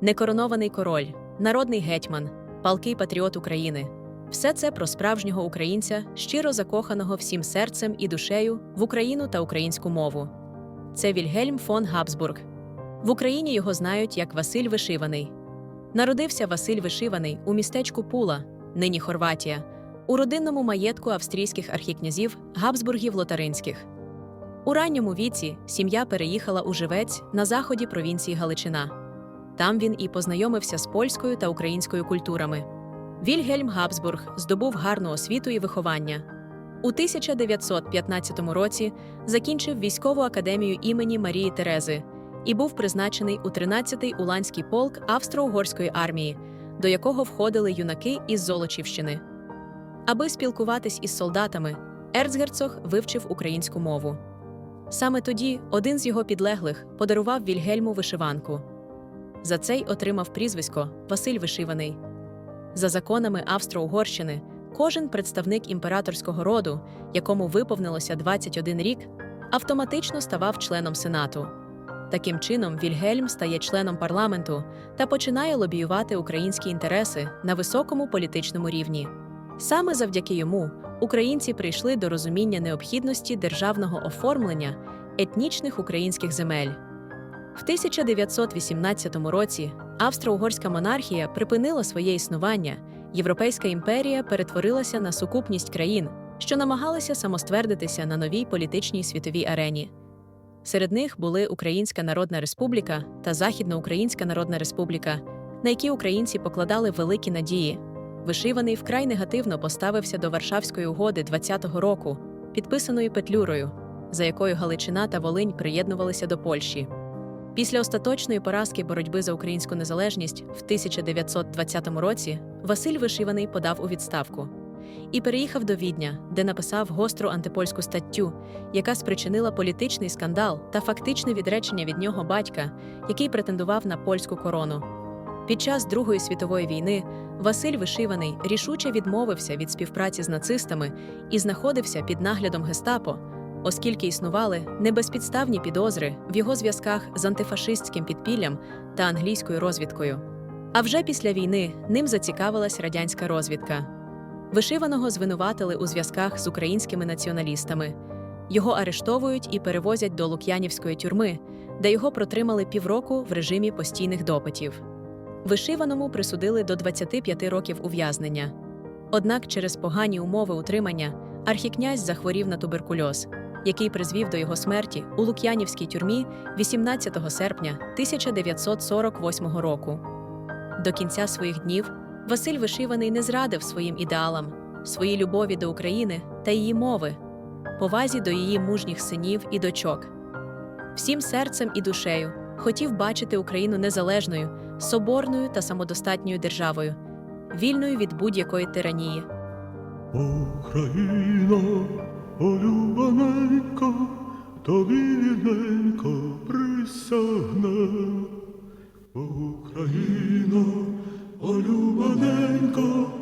некоронований король, народний гетьман, палкий патріот України. Все це про справжнього українця, щиро закоханого всім серцем і душею в Україну та українську мову. Це Вільгельм фон Габсбург. В Україні його знають як Василь Вишиваний. Народився Василь Вишиваний у містечку Пула, нині Хорватія, у родинному маєтку австрійських архікнязів Габсбургів Лотаринських. У ранньому віці сім'я переїхала у Живець на заході провінції Галичина. Там він і познайомився з польською та українською культурами. Вільгельм Габсбург здобув гарну освіту і виховання. У 1915 році закінчив військову академію імені Марії Терези і був призначений у 13-й Уланський полк Австро-Угорської армії, до якого входили юнаки із Золочівщини. Аби спілкуватись із солдатами, ерцгерцог вивчив українську мову. Саме тоді один з його підлеглих подарував Вільгельму вишиванку. За це й отримав прізвисько Василь Вишиваний. За законами Австро-Угорщини, кожен представник імператорського роду, якому виповнилося 21 рік, автоматично ставав членом сенату. Таким чином, Вільгельм стає членом парламенту та починає лобіювати українські інтереси на високому політичному рівні. Саме завдяки йому українці прийшли до розуміння необхідності державного оформлення етнічних українських земель. В 1918 році Австро-Угорська монархія припинила своє існування, Європейська імперія перетворилася на сукупність країн, що намагалися самоствердитися на новій політичній світовій арені. Серед них були Українська Народна Республіка та Західноукраїнська Народна Республіка, на які українці покладали великі надії. Вишиваний вкрай негативно поставився до Варшавської угоди 20-го року, підписаної Петлюрою, за якою Галичина та Волинь приєднувалися до Польщі. Після остаточної поразки боротьби за українську незалежність в 1920 році Василь Вишиваний подав у відставку і переїхав до Відня, де написав гостру антипольську статтю, яка спричинила політичний скандал та фактичне відречення від нього батька, який претендував на польську корону. Під час Другої світової війни Василь Вишиваний рішуче відмовився від співпраці з нацистами і знаходився під наглядом гестапо, оскільки існували небезпідставні підозри в його зв'язках з антифашистським підпіллям та англійською розвідкою. А вже після війни ним зацікавилась радянська розвідка. Вишиваного звинуватили у зв'язках з українськими націоналістами. Його арештовують і перевозять до Лук'янівської тюрми, де його протримали півроку в режимі постійних допитів. Вишиваному присудили до 25 років ув'язнення. Однак через погані умови утримання архікнязь захворів на туберкульоз, який призвів до його смерті у Лук'янівській тюрмі 18 серпня 1948 року. До кінця своїх днів Василь Вишиваний не зрадив своїм ідеалам, своїй любові до України та її мови, повазі до її мужніх синів і дочок. Всім серцем і душею хотів бачити Україну незалежною, соборною та самодостатньою державою, вільною від будь-якої тиранії. Україна, Олюбаненько, тобі рідненько присягне Україна, олюбаненько.